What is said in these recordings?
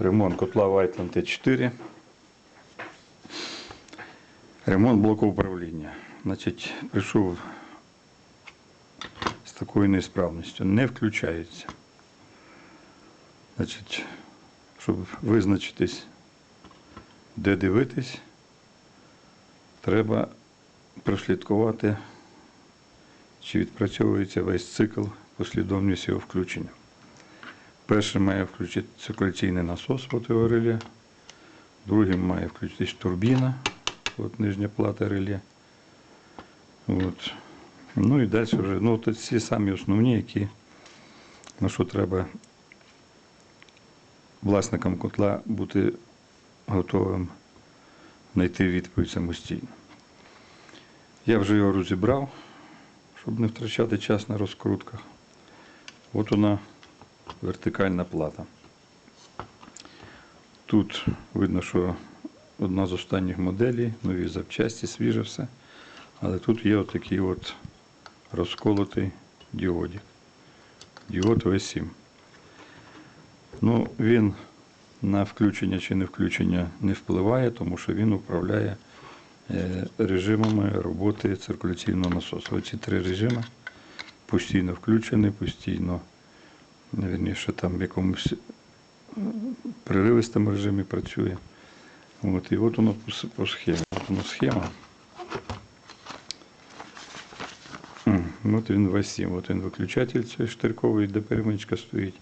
Ремонт котла Whiteland Т4. Ремонт блоку управління. Значить, прийшов з такою несправністю. Не включається. Значить, щоб визначитись, де дивитись, треба прослідкувати, чи відпрацьовується весь цикл послідовність його включення. Першим має включити циркуляційний насос от його реле, другим має включитись турбіна, от нижня плата реле. От. Ну і далі вже, ну то ці самі основні, які, на що треба власникам котла бути готовим знайти відповідь самостійно. Я вже його розібрав, щоб не втрачати час на розкрутках. От вона вертикальна плата. Тут видно, що одна з останніх моделей, нові запчасті, свіже все. Але тут є отакий от розколотий діодик. Діод В7. Ну, він на включення чи не включення не впливає, тому що він управляє е, режимами роботи циркуляційного насосу. Оці три режими постійно включений, постійно, вірніше, там в якомусь е, приривистому режимі працює. От, і от воно по, схемі. От воно схема. От він В7, от він виключатель цей штирковий, де перемичка стоїть.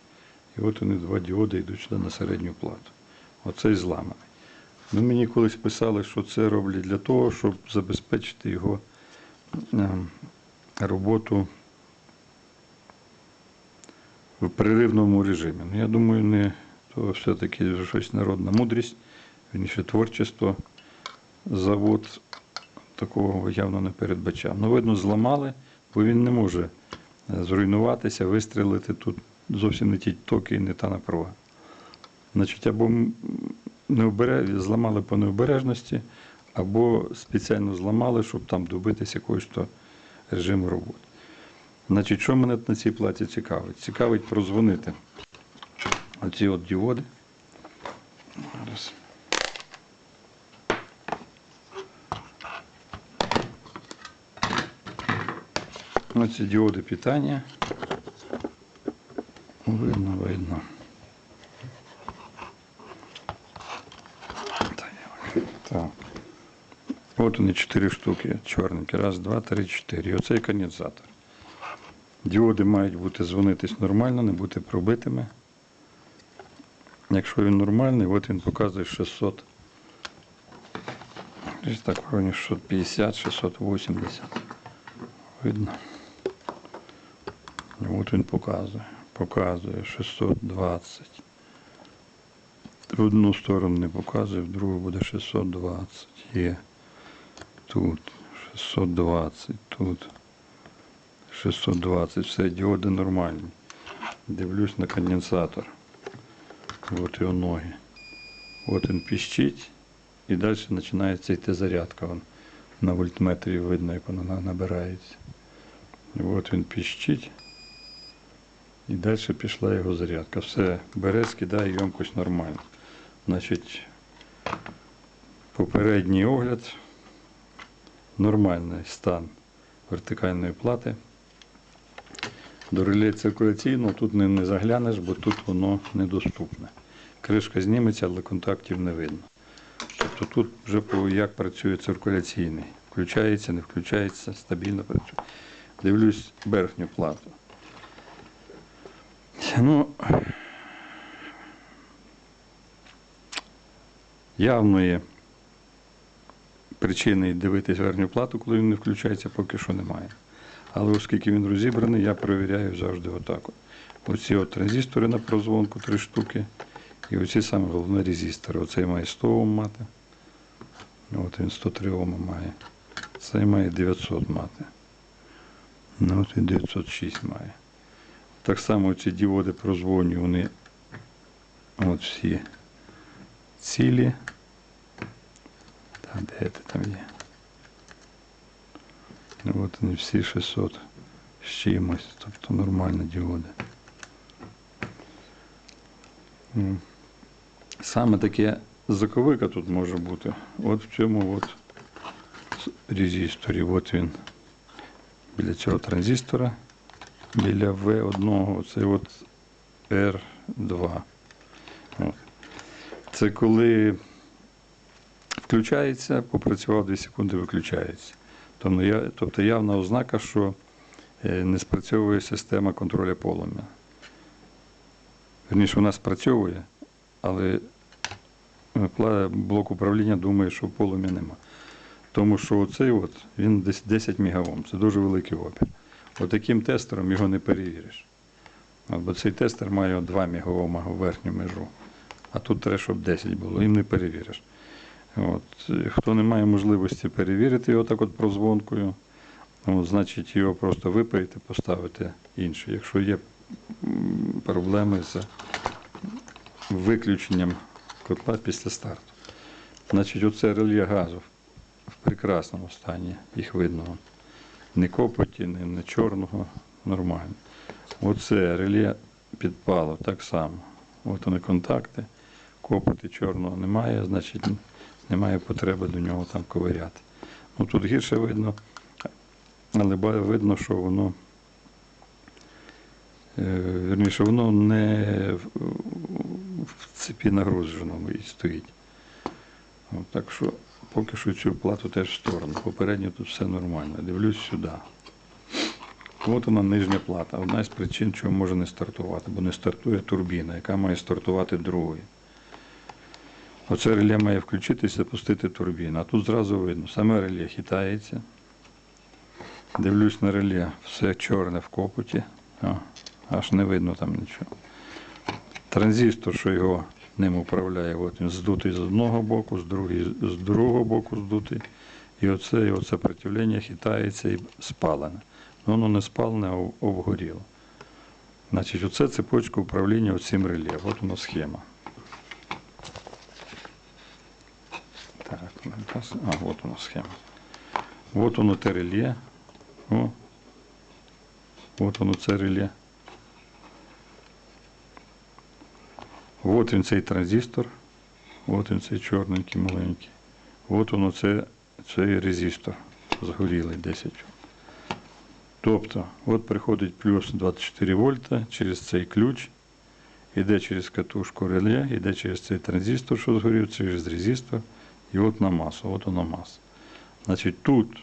І от вони два діоди йдуть сюди на середню плату. Оцей зламаний. Ну, мені колись писали, що це роблять для того, щоб забезпечити його ем, роботу в переривному режимі. Ну, я думаю, не то все-таки щось народна мудрість, вірніше творчество. Завод такого явно не передбачав. Ну, видно, зламали, бо він не може е, зруйнуватися, вистрілити тут зовсім не ті токи і не та напруга. Значить, або м, необере... зламали по необережності, або спеціально зламали, щоб там добитися якогось режиму роботи. Значить, що мене на цій платі цікавить? Цікавить прозвонити оці от діоди. Зараз. Оці діоди питання. Видно, видно. Так. От вони чотири штуки чорненькі. Раз, два, три, чотири. І оцей конденсатор. Діоди мають бути дзвонитись нормально, не бути пробитими. Якщо він нормальний, от він показує 600. Десь так, в районі 650, 680. Видно. От він показує. Показує 620. В одну сторону не показує, в другу буде 620. Є. Тут 620, тут 620. Все, діоди нормальні. Дивлюсь на конденсатор. От його ноги. От він піщить. І далі починається йти зарядка. Вон на вольтметрі видно, як вона набирається. От він піщить. І далі пішла його зарядка. Все, бере, скидає ємкость нормально. Значить, попередній огляд, нормальний стан вертикальної плати. До реле циркуляційного тут не, не заглянеш, бо тут воно недоступне. Кришка зніметься, але контактів не видно. Тобто тут вже як працює циркуляційний. Включається, не включається, стабільно працює. Дивлюсь верхню плату. Ну, явної причини дивитись верхню плату, коли він не включається, поки що немає. Але оскільки він розібраний, я перевіряю завжди отак. Оці от транзистори на прозвонку, три штуки. І оці саме головне резистори. Оцей має 100 Ом мати. От він 103 Ома має. Цей має 900 мати. Ну, от він 906 має. Так само ці діоди прозвонні, вони от всі цілі. Та де ти там є? От вони всі 600 з чимось, тобто нормальні діоди. Саме таке заковика тут може бути. От в цьому от резисторі. От він біля цього транзистора, біля V1, це от R2. От. Це коли включається, попрацював 2 секунди, виключається. Тобто, тобто явна ознака, що е, не спрацьовує система контролю полум'я. Верніше, вона спрацьовує, але е, блок управління думає, що полум'я нема. Тому що оцей от, він десь 10 мегаом, це дуже великий опір. Отаким тестером його не перевіриш. Бо цей тестер має 2 мегаома верхню межу. А тут треба, щоб 10 було, їм не перевіриш. От. Хто не має можливості перевірити його так от прозвонкою, от, значить його просто випарити, поставити інший. Якщо є проблеми з виключенням котла після старту. Значить, оце рельє газу в прекрасному стані, їх видно. Не копоті, не, не чорного, нормально. Оце реле підпало так само. От вони контакти. Копоти чорного немає, значить немає потреби до нього там ковиряти. Ну тут гірше видно, але видно, що воно. е, Вірніше, воно не в- цепі нагрузженому і стоїть. От, так що поки що цю плату теж в сторону. Попередньо тут все нормально. Дивлюсь сюди. От вона нижня плата. Одна з причин, чому може не стартувати, бо не стартує турбіна, яка має стартувати другою. Оце реле має включитися, запустити турбіну. А тут зразу видно, саме реле хитається. Дивлюсь на реле, все чорне в копоті. О, аж не видно там нічого. Транзистор, що його ним управляє, от він здутий з одного боку, з, другої, з другого боку здутий. І оце його сопротивлення хитається і спалене. Ну, воно не спалене, а обгоріло. Значить, оце цепочка управління оцим реле. От воно схема. А, от воно схема. От воно те реле. О. От воно це реле. От він цей транзистор. От він цей чорненький маленький. От воно це, цей резистор. Згорілий 10. Тобто, от приходить плюс 24 вольта через цей ключ, іде через катушку реле, іде через цей транзистор, що згорів, через резистор, і от на масу, от воно маса. Значить, тут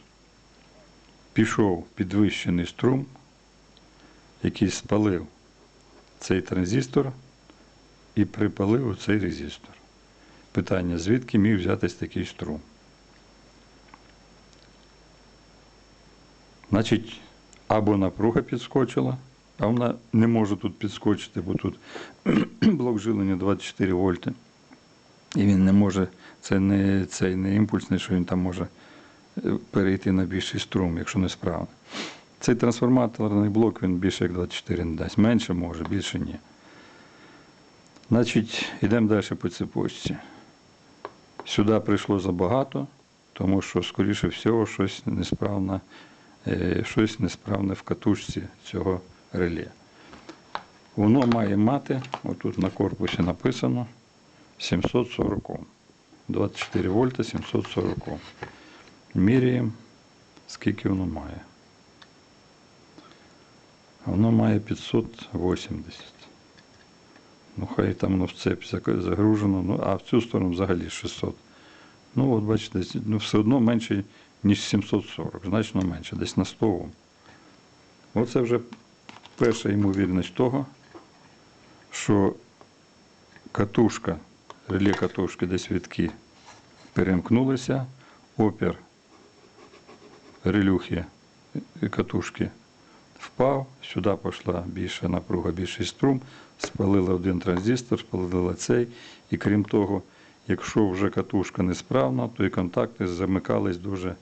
пішов підвищений струм, який спалив цей транзистор і припалив цей резистор. Питання, звідки міг взятись такий струм? Значить, або напруга підскочила, а вона не може тут підскочити, бо тут блок жилення 24 вольти. І він не може, це не цей не імпульсний, що він там може е, перейти на більший струм, якщо не справно. Цей трансформаторний блок він більше як 24 не дасть. Менше може, більше ні. Значить, йдемо далі по цепочці. Сюди прийшло забагато, тому що, скоріше всього, щось несправне, е, щось несправне в катушці цього реле. Воно має мати, отут на корпусі написано 740 Ом. 24 вольта 740 Ом. Міряємо, скільки воно має. Воно має 580. Ну, хай там воно в цепь загружено, ну, а в цю сторону взагалі 600. Ну, от бачите, ну, все одно менше, ніж 740, значно менше, десь на 100 Ом. Оце вже перша ймовірність того, що катушка, реле катушки десь відки перемкнулися, опір релюхи катушки впав, сюди пішла більша напруга, більший струм, спалила один транзистор, спалила цей. І крім того, якщо вже катушка несправна, то і контакти замикались дуже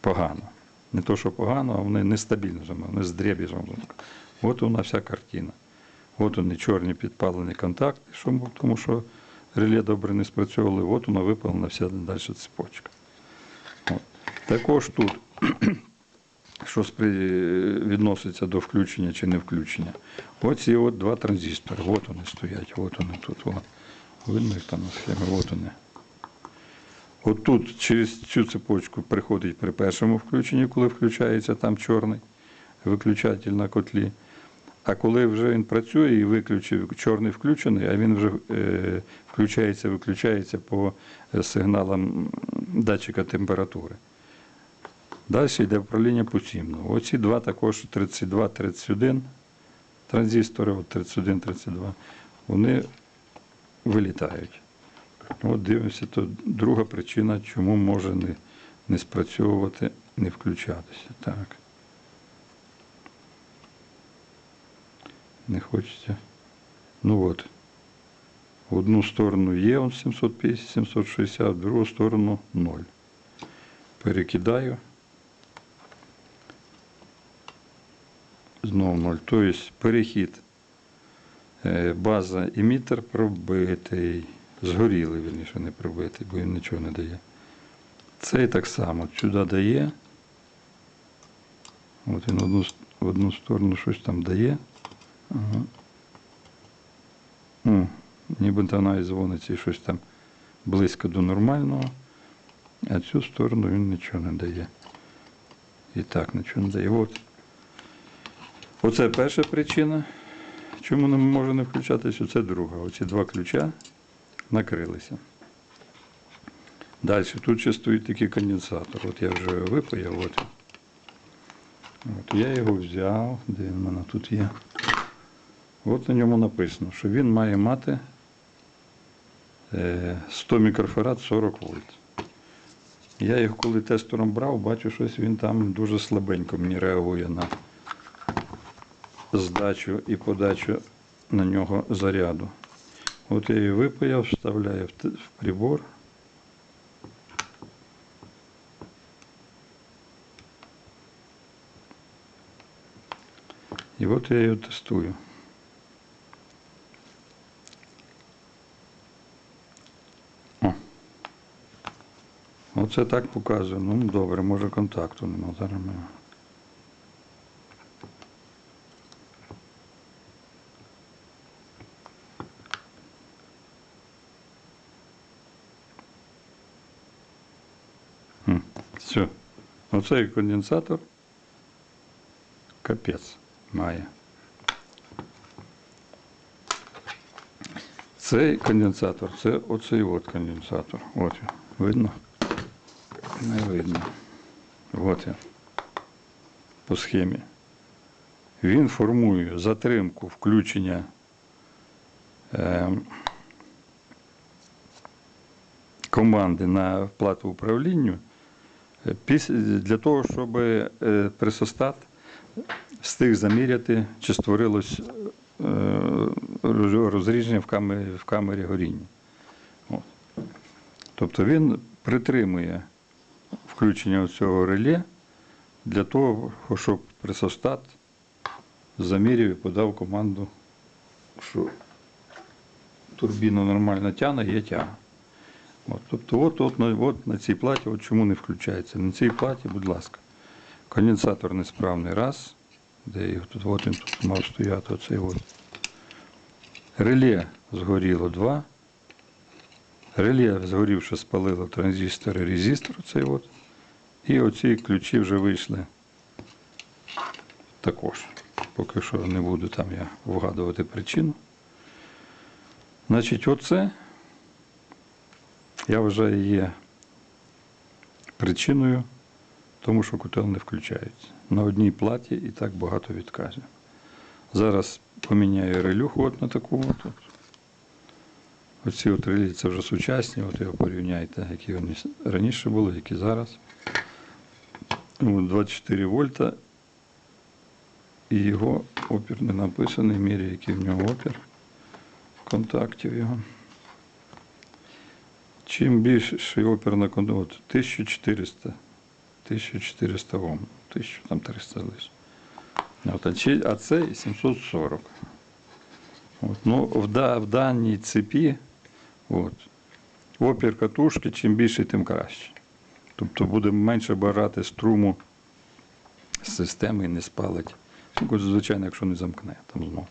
погано. Не то, що погано, а вони нестабільно вони з замикали. От вона вся картина. От вони чорні підпалені контакти, тому що реле добре не спрацьовували, от вона випалена вся далі цепочка. От. Також тут що відноситься до включення чи не включення. Оці от два транзистори. От вони стоять, от вони тут. От. Видно їх там от вони. От тут через цю цепочку приходить при першому включенні, коли включається там чорний виключатель на котлі. А коли вже він працює і виключив, чорний включений, а він вже е, включається, виключається по е, сигналам датчика температури. Далі йде управління посімного. Оці два також 32-31 транзистори, 31-32, вони вилітають. От дивимося, то друга причина, чому може не, не спрацьовувати, не включатися. Так. Не хочеться. Ну от. В одну сторону є он 750, 760, в другу сторону 0. Перекидаю. Знову 0. Тобто перехід. Е, База емітер пробитий. Згорілий, вірніше, не пробитий, бо він нічого не дає. Цей так само сюди дає. От він в одну, в одну сторону щось там дає. Ага. Ну, ніби вона і дзвониться і щось там близько до нормального, а цю сторону він нічого не дає. І так нічого не дає. От. Оце перша причина, чому не може не включатися, оце друга. Оці два ключа накрилися. Далі тут ще стоїть такий конденсатор. От я вже випаяв. От. От я його взяв, де він в мене тут є. От на ньому написано, що він має мати е, 100 мікрофарад 40 вольт. Я його коли тестером брав, бачу, щось він там дуже слабенько мені реагує на здачу і подачу на нього заряду. От я її випаяв, вставляю в, прибор. І от я її тестую. Оце так показує. Ну, добре, може контакту нема. Зараз Все. Оцей конденсатор. Капець має. Цей конденсатор, це оцей от конденсатор. От. Видно? Не видно. От він. По схемі. Він формує затримку включення ем, команди на плату управлінню е, для того, щоб е, пресостат встиг заміряти, чи створилось е, розріження в камері, в камері горіння. От. Тобто він притримує включення цього реле для того, щоб пресостат заміряв і подав команду, що турбіна нормально тягне, є тяга. От, тобто, от, от, от на цій платі, от чому не включається. На цій платі, будь ласка, конденсатор несправний раз, де його тут, от він тут мав стояти, оцей от. Реле згоріло два. Реле згорівши спалило транзистор і резистор, оцей от. І оці ключі вже вийшли також. Поки що не буду там я вгадувати причину. Значить, оце я вважаю є причиною, тому що котел не включається. На одній платі і так багато відказів. Зараз поміняю релюху от на таку от. Оці от це вже сучасні, от його порівняйте, які вони раніше були, які зараз. Ну, 24 вольта. І його опір не написаний, мірі, який в нього опір контактів його. Чим більший опір на контакт, от 1400, 1400 Ом, 1000, там 300 лише. От, а, чи- а це 740. От, ну, в, в даній цепі от, опір катушки, чим більший, тим краще. Тобто буде менше барати струму з системи і не спалить. Звичайно, якщо не замкне там знову.